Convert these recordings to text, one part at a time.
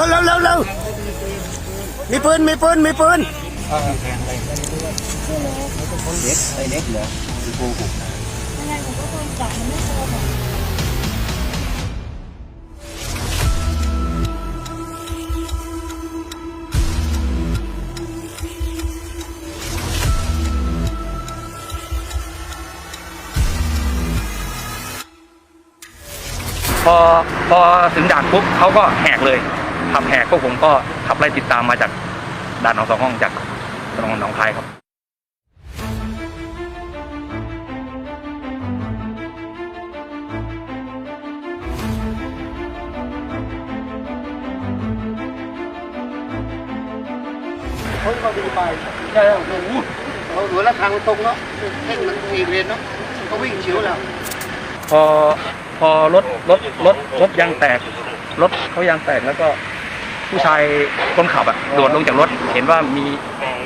ร็วเร็วเร็วเร็วมีปืนมีปืนมีปืนเล็กไอเล็กเหรอกหกยังไงผมก็โดนจับมันไม่โกหกพอพอถึงด่านปุ๊บเขาก็แหกเลย ขับแหกพวกผมก็ขับไล่ติดตามมาจากด่านหนองสองห้องจากถนนหนองคายครับเขาเขาดีไปใช่โอ้โหเขาหัวละทางมันตรงเนาะเส้นมันมีเลนเนาะเขาวิ่งเฉียวแล้วพอพอรถรถรถรถยางแตกรถเขายางแตกแล้วก็ ผู้ชายคนขับอะโดดลงจากรถ เห็นว่ามี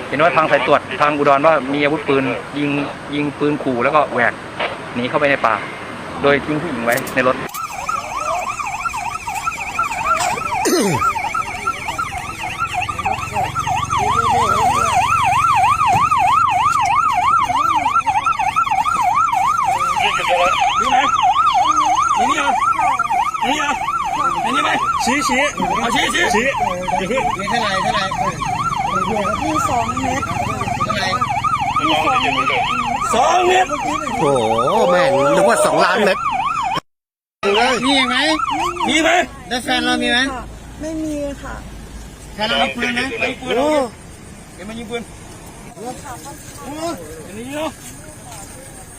เห็นว่าทางสายตรวจทางอุดรว่ามีอาวุธปืน ยิงยิงปืนขู่แล้วก็แหวกหนีเข้าไปในป่า โดยทิ้งผู้หญิงไว้ในรถ ชี้ชี้เอาชี้ชี้ชี้อย่าเพิ่งมีเท่าไหร่เท่าไหร่มีสองเมตรเท่าไหร่มีสองเมตรสองเมตรโอ้โหแม่งนึกว่าสองล้านเม็ดมีไหมมีไหมได้แฟนเรามีไหมค่ะไม่มีค่ะแฟนเรามีปืนไหมยิงปืนโอ้เดี๋ยวมายิงปืนโอ้ยอย่างนี้เนาะ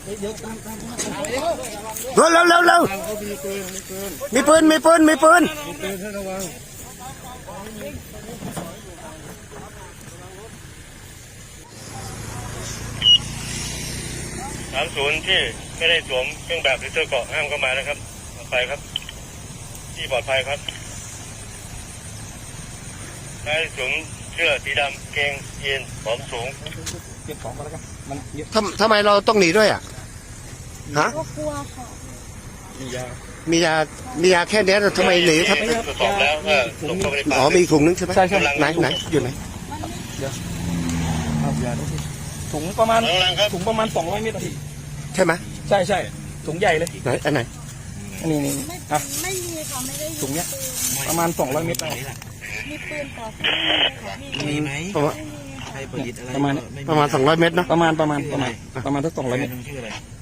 เร็วเร็วเร็วเร็วมีปืนมีปืนมีปืนสามศูนย์ที่ไม่ได้สวมเครื่องแบบหรือเสื้อเกราะห้ามเข้ามานะครับปลอดภัยครับ ที่ปลอดภัยครับนายสวมเสื้อสีดำเกงเยีนผอมสูงเก็บของกันแล้วกันมันทำทำไมเราต้องหนีด้วยอะ ฮะ ก็กลัวค่ะมียา มียามียาแค่เนี้ยทำไมหนีครับตรวจสอบแล้วว่าหลบเข้าไปในป่าอ๋อมีอีกถุงนึงใช่ไหมใช่ใช่ ไหนไหนอยู่ไหนเอายาด้วยสิถุงประมาณข้างล่างครับถุงประมาณสองร้อยเมตรอะพี่ใช่ไหมใช่ใช่ถุงใหญ่เลยไหนอันไหนอันนี้นี่ไม่อะ ไม่มีค่ะไม่ได้ถุงเนี้ยปืนประมาณสองร้อยเมตรได้มีปืนต่อสู้ค่ะมีมีไหมประมาณใครผลิตอะไรประมาณประมาณสองร้อยเมตรเนอะประมาณประมาณประมาณประมาณสักสองร้อยเมตร ชื่ออะไรเ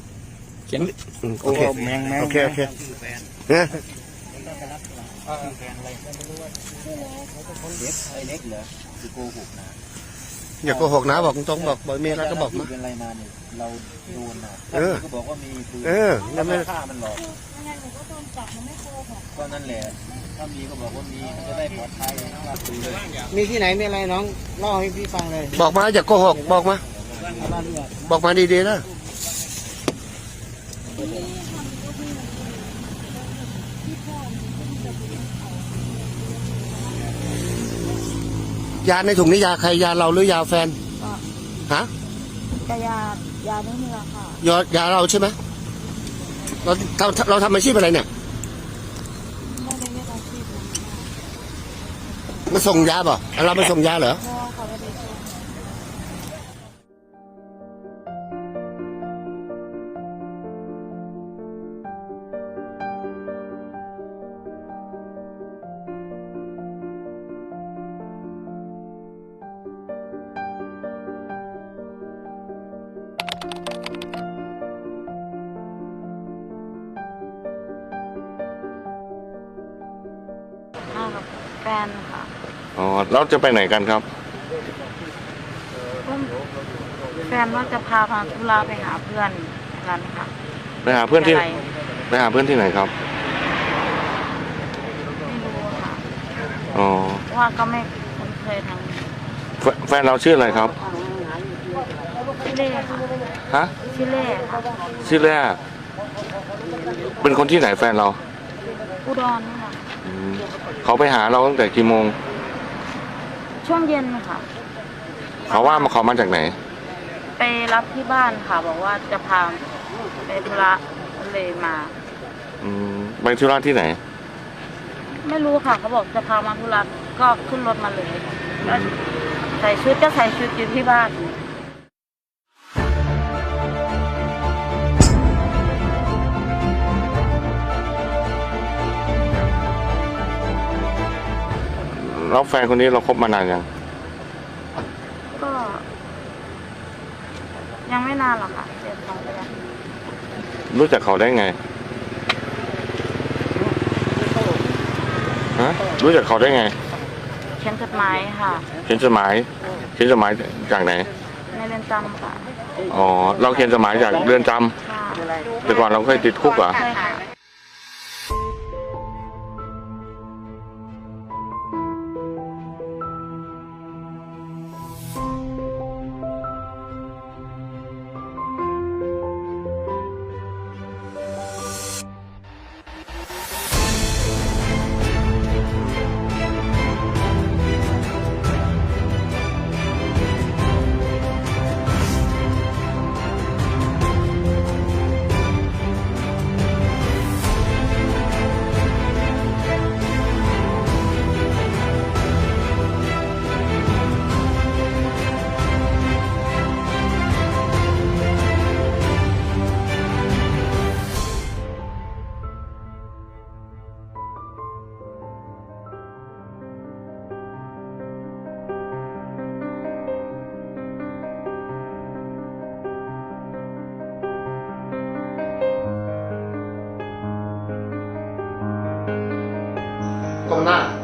ขียนอืมโอ้โอเคแมงแมงโอเคโอเคชื่อแฟนเนี่ยชื่อแฟนอะไรเล็กไอ้เล็กเหรอคือโกหกนะอย่าโกหกนะบอกตรงๆบอกบอกมีอะไรก็บอกมาเป็นอะไรมาเนี่ยเราโดนนะเออก็บอกว่ามีปืนเออนั่นไม่ฆ่ามันหรอกยังไงผมก็โดนจับมันไม่โกหกก็นั่นแหละถ้ามีก็บอกว่ามีมันจะได้ปลอดภัยว่าปืนมีที่ไหนมีอะไรน้องเล่าให้พี่ฟังเลย บอกมาอย่าโกหกบอกมาบอกมาดีๆนะ ยาในถุงนี้ยาใครยาเราหรือยาแฟน ฮะแต่ยายาไม่มีราคายายาเราใช่ไหมเราเราเราทำอาชีพอะไรเนี่ยไม่ได้เรียกอาชีพนะมาส่งยาเปล่ะเรามาส่งยาเหรอเพราะว่าเขาไม่ได้ช่วย ฟนค่ะอ๋อแล้วจะไปไหนกันครับก็แฟนว่าจะพามาธุระไปหาเพื่อนนั้นค่ะไปหาเพื่อนที่ อะไรไปหาเพื่อนที่ไหนครับ ไม่รู้ค่ะอ๋อเพราะว่าก็ไม่คุ้นเคยทางแฟแฟนเราชื่ออะไรครับ ชิเล่ค่ะฮะชิเล่ค่ะชื่อแรกเป็นคนที่ไหนแฟนเราอุดรนี่ค่ะอืม เขาไปหาเราตั้งแต่กี่โมง ช่วงเย็นค่ะ เขาว่ามาเขามาจากไหน ไปรับที่บ้านค่ะ บอกว่าจะพาไปธุระเลยมาอืมไปธุระที่ไหน ไม่รู้ค่ะ เขาบอกจะพามาธุระก็ขึ้นรถมาเลยก็ใส่ชุดก็ใส่ชุดอยู่ที่บ้าน แล้วแฟนคนนี้เราคบมานานยัง ก็ ยังไม่นานหรอกค่ะเดือนสองเดือนรู้จักเขาได้ไง ฮะ รู้จักเขาได้ไง เขียนจดหมายค่ะเขียนจดหมายเขียนจดหมายจากไหน ในเรือนจำค่ะอ๋อ เราเขียนจดหมายจากเรือนจำค่ะแต่ก่อนเราเคยติดคุกเหรอใช่ค่ะ ตร